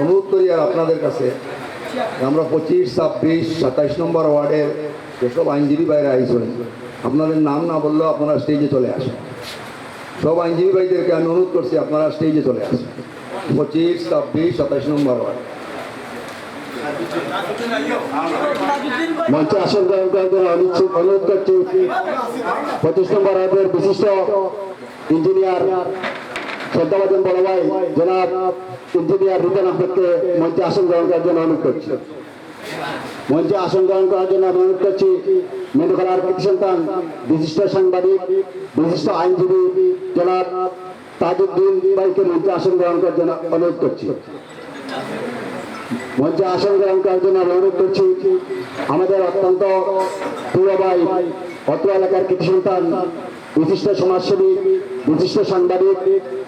অনুরোধ করি আর আপনাদের কাছে আমরা পঁচিশ, ছাব্বিশ, সাতাইশ নম্বর ওয়ার্ডের যেসব আইনজীবী বাইরে আইসবেন আপনাদের নাম না বললেও আপনারা স্টেজে চলে আসেন। সব আইনজীবী ভাইদেরকে আমি অনুরোধ করছি, আপনারা স্টেজে চলে আসেন। পঁচিশ, ছাব্বিশ, সাতাইশ নম্বর ওয়ার্ড। মঞ্চে আসন অনুরোধ করছি। পঁচিশ নম্বর ওয়ার্ডের বিশিষ্ট ইঞ্জিনিয়ার শ্রদ্ধাবাদন বড় ভাই জনাব ইঞ্জিনিয়ার রিটার্ন আহমেদকে মঞ্চে আসন গ্রহণ করার জন্য অনুরোধ করছি। মঞ্চে আসন গ্রহণ করার জন্য অনুরোধ করছি মেন্ডুখলার কৃতি সন্তান বিশিষ্ট সাংবাদিক, বিশিষ্ট আইনজীবী জনাব তাজউদ্দিন ভাইকে মঞ্চে আসন গ্রহণ করার জন্য অনুরোধ করছি। মঞ্চে আসন গ্রহণ করার জন্য অনুরোধ করছি, আমাদের অত্যন্ত প্রিয় ভাই অত্র এলাকার কৃতি সন্তান বিশিষ্ট সমাজসেবী, বিশিষ্ট সাংবাদিক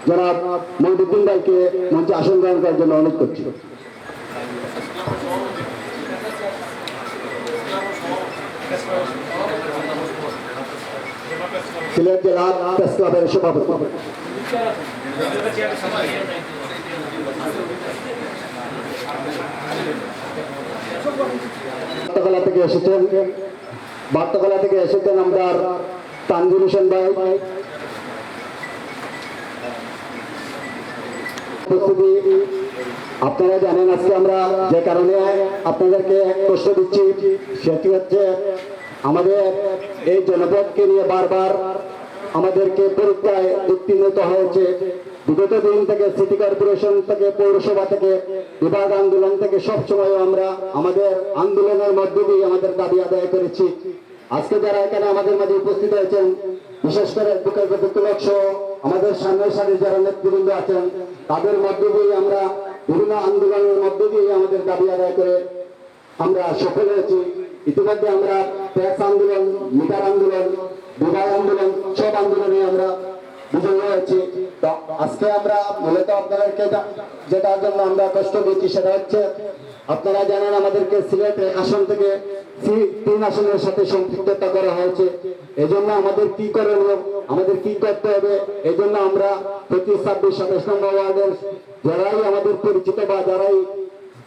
জনাব মহিদুদ্দিন ভাইকে মঞ্চে আসন গ্রহণ করার জন্য অনুরোধ করছি। সিলেট বার্তাকলা থেকে এসেছেন আমরা তানজির হোসেন ভাই। আপনারা জানেন আজকে আমরা যে কারণে আপনাদেরকে কষ্ট দিচ্ছি, সেটি হচ্ছে আমাদের এই জনপদকে নিয়ে বারবার আমাদেরকে পরীক্ষায় উত্তীর্ণ হয়েছে। বিগত দিন থেকে সিটি কর্পোরেশন থেকে, পৌরসভা থেকে, বিভাগ আন্দোলন থেকে সবসময় আমরা আমাদের আন্দোলনের মধ্য দিয়ে আমাদের দাবি আদায় করেছি। আজকে যারা এখানে আমাদের মাঝে উপস্থিত হয়েছেন, বিশেষ করে আমাদের সামনের সারির যারা নেতৃবৃন্দ আছেন, তাদের মধ্য দিয়ে আমরা বিভিন্ন আন্দোলনের মধ্য দিয়ে আমাদের দাবি আদায় করে আমরা সফল হয়েছি। ইতিমধ্যে আমরা ট্যাক্স আন্দোলন, মিটার আন্দোলন, বিবাহ আন্দোলন, সব আন্দোলনে আমরা আজকে আমরা মূলত আপনাদেরকে যেটার জন্য আমরা কষ্ট দিচ্ছি সেটা হচ্ছে আপনারা জানেন আমাদেরকে সিলেট আসন থেকে তিন আসনের সাথে সম্পৃক্ততা করা হয়েছে। এজন্য আমাদের কি করণীয়? আমাদের কি করতে হবে? এই জন্য আমরা পঁচিশ ছাব্বিশ, সাতাশ নম্বর ওয়ার্ডের যারাই আমাদের পরিচিত বা যারাই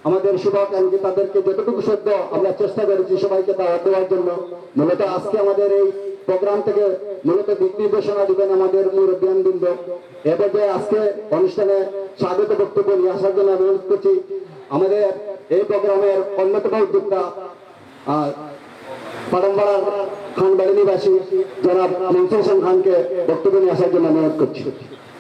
আমাদের শুভাকাঙ্ক্ষী তাদেরকে যতটুকু সদ্য আমরা চেষ্টা করেছি সবাইকে দাওয়াত দেওয়ার জন্য, মূলত আজকে আমাদের এই প্রোগ্রাম থেকে মূলত দিক নির্দেশনা দিবেন আমাদের মুরব্বিয়ান বৃন্দ এ পর্যায়ে আজকে অনুষ্ঠানে স্বাগত বক্তব্য নিয়ে আসার জন্য আমি অনুরোধ করছি। আমাদের এই প্রোগ্রামের অন্যতম উদ্যোক্তা আহ, খান বাড়ি নিবাসী জনাব মনসুর খানকে বক্তব্য নিয়ে আসার জন্য অনুরোধ করছি।